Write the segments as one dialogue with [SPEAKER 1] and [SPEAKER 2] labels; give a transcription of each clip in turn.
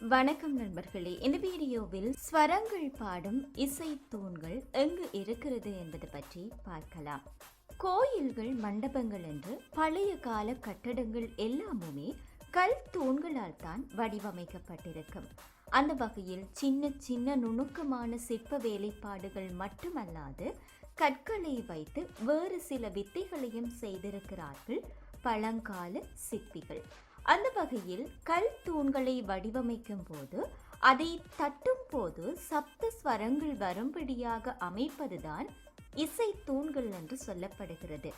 [SPEAKER 1] வணக்கம் நண்பர்களே. இந்த வீடியோவில் ஸ்வரங்கள் பாடும் இசை தூண்கள் எங்கு இருக்கிறது என்பது பற்றி பார்க்கலாம். கோயில்கள் மண்டபங்கள் என்று பழைய கால கட்டடங்கள் எல்லாமுமே கல் தூண்களால் தான் வடிவமைக்கப்பட்டிருக்கும். அந்த வகையில் சின்ன சின்ன நுணுக்கமான சிற்ப வேலைப்பாடுகள் மட்டுமல்லாது கற்களை வைத்து வேறு சில வித்தைகளையும் செய்திருக்கிறார்கள் பழங்கால சிற்பிகள். அந்த வகையில் கல் தூண்களை வடிவமைக்கும் போது அதை தட்டும் போது சப்த ஸ்வரங்கள் வரும்படியாக அமைப்பதுதான் இசை தூண்கள் என்று சொல்லப்படுகிறது.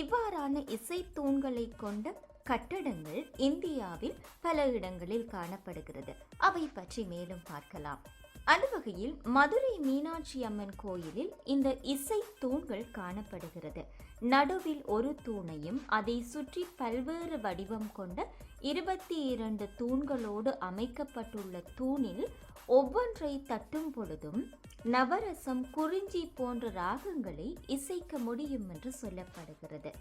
[SPEAKER 1] இவ்வாறான இசை தூண்களை கொண்ட கட்டடங்கள் இந்தியாவில் பல இடங்களில் காணப்படுகிறது. அவை பற்றி மேலும் பார்க்கலாம். அந்த வகையில் மதுரை மீனாட்சி அம்மன் கோயிலில் இந்த இசை தூண்கள் காணப்படுகிறது. நடுவில் ஒரு தூணையும் அதை சுற்றி பல்வேறு வடிவம் கொண்ட இருபத்தி இரண்டு தூண்களோடு அமைக்கப்பட்டுள்ள தூணில் ஒவ்வொன்றை தட்டும் பொழுதும் நவரசம் குறிஞ்சி போன்ற ராகங்களை இசைக்க முடியும் என்று சொல்லப்படுகிறது.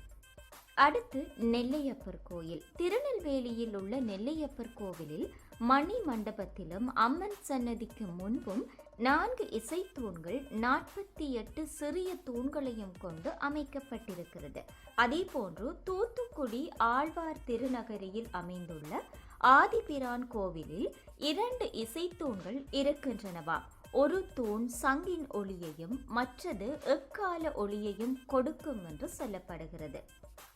[SPEAKER 1] அடுத்து நெல்லையப்பர் கோயில். திருநெல்வேலியில் உள்ள நெல்லையப்பர் கோவிலில் மணி மண்டபத்திலும் அம்மன் சன்னதிக்கு முன்பும் நான்கு இசை தூண்கள் நாற்பத்தி எட்டு சிறிய தூண்களையும் கொண்டு அமைக்கப்பட்டிருக்கிறது. அதே போன்று தூத்துக்குடி ஆழ்வார் திருநகரியில் அமைந்துள்ள ஆதிபிரான் கோவிலில் இரண்டு இசை தூண்கள் இருக்கின்றனவா? ஒரு தூண் சங்கின் ஒளியையும் மற்றது எக்கால ஒளியையும் கொடுக்கும் என்று சொல்லப்படுகிறது.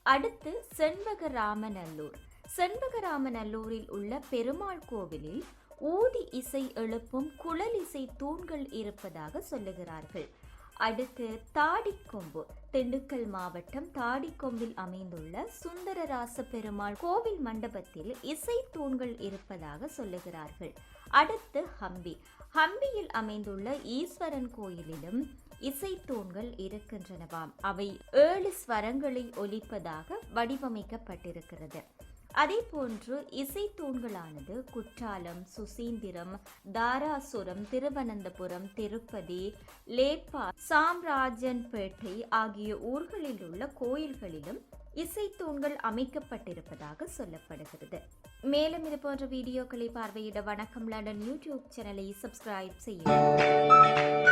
[SPEAKER 1] அடுத்து செண்பகராமநல்லூர். செண்பகராமநல்லூரில் உள்ள பெருமாள் கோவிலில் ஊதி இசை எழுப்பும் குழல் இசை தூண்கள் இருப்பதாக சொல்லுகிறார்கள். அடுத்து தாடிக்கொம்பு. திண்டுக்கல் மாவட்டம் தாடிக்கொம்பில் அமைந்துள்ள சுந்தரராச பெருமாள் கோவில் மண்டபத்தில் இசை தூண்கள் இருப்பதாக சொல்லுகிறார்கள். அடுத்து ஹம்பி. ஹம்பியில் அமைந்துள்ள ஈஸ்வரன் கோயிலிலும் இசை தூண்கள் இருக்கின்றனவாம். அவை ஏழு ஸ்வரங்களை ஒலிப்பதாக வடிவமைக்கப்பட்டிருக்கிறது. அதே போன்று இசை தூண்களானது குற்றாலம் சுசீந்திரம் தாராசுரம் திருவனந்தபுரம் திருப்பதி லேப்பா சாம்ராஜன்பேட்டை ஆகிய ஊர்களில் உள்ள கோயில்களிலும் இசை தூண்கள் அமைக்கப்பட்டிருப்பதாக சொல்லப்படுகிறது. மேலும் இது போன்ற வீடியோக்களை பார்வையிட வணக்கம். லண்டன் யூடியூப் சேனலை சப்ஸ்கிரைப் செய்யுங்கள்